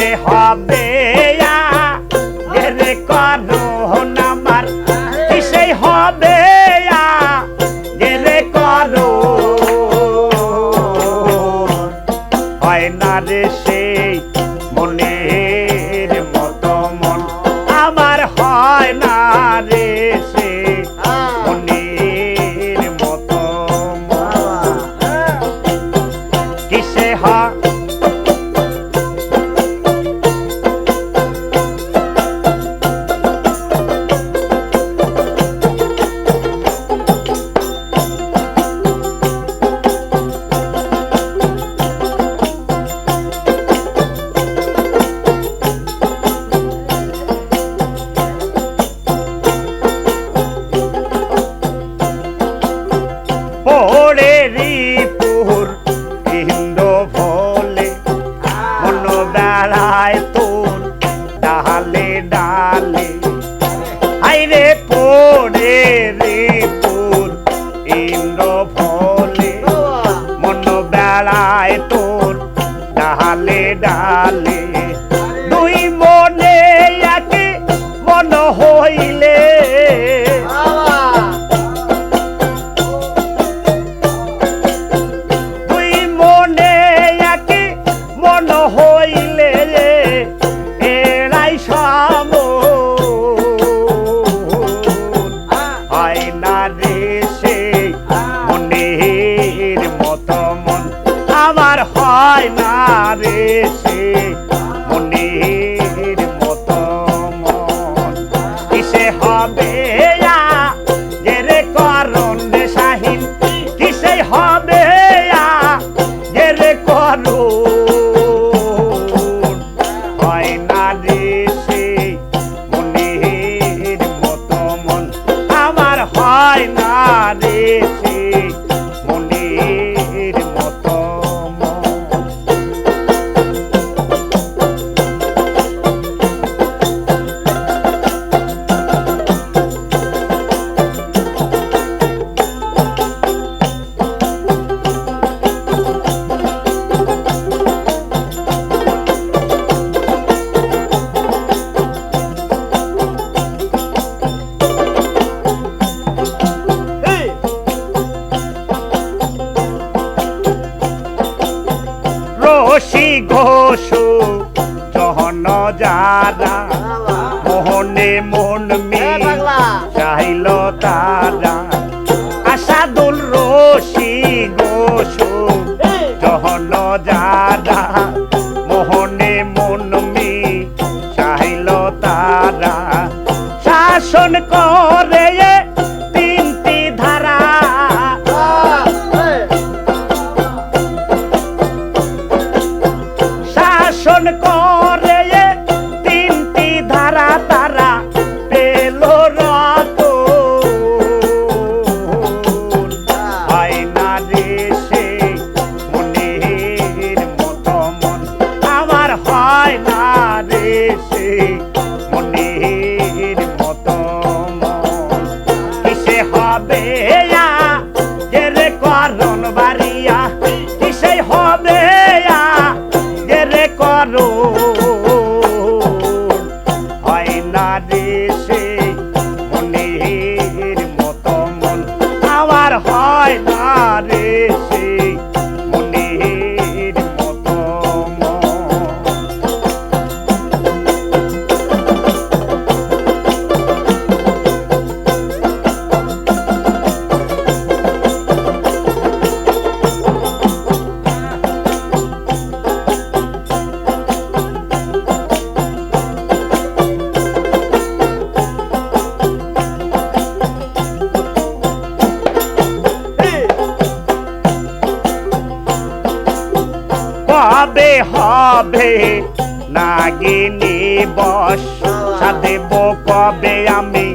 করতে হবে রে করুন আমার। কিসে হবে রে করুন হয় না রে সে ઘોડે રી. ঘষি ঘোষ জহন যারা মোহনে মন মি চাইল তারা আসাদুল রশি ঘোষ জহন যারা কবে নাগিনি বস? সাধেব কবে আমি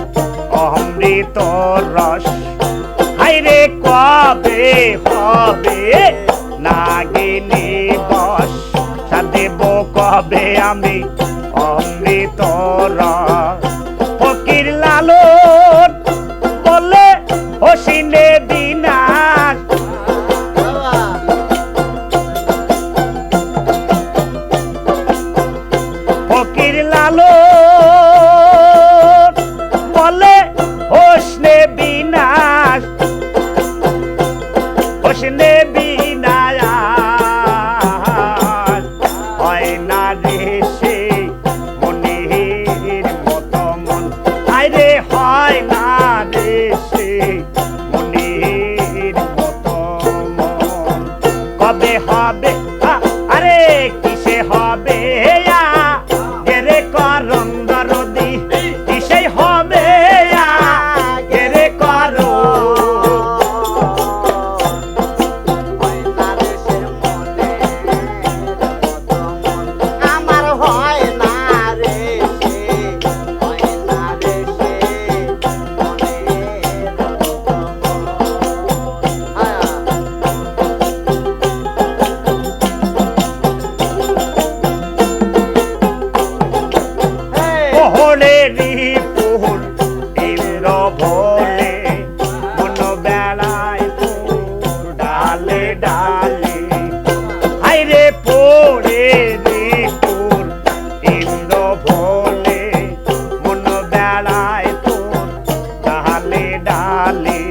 অমৃত রস? হাইরে কবে হবে নাগিনী বস? সাধেব কবে আমি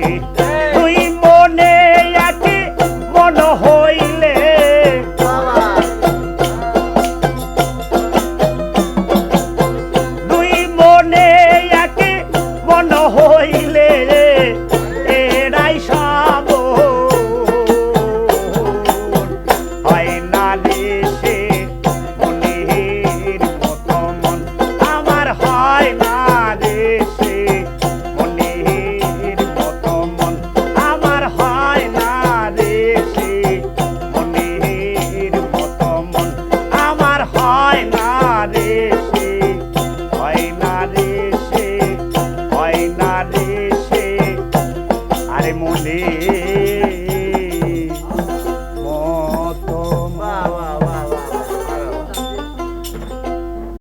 Hey. রে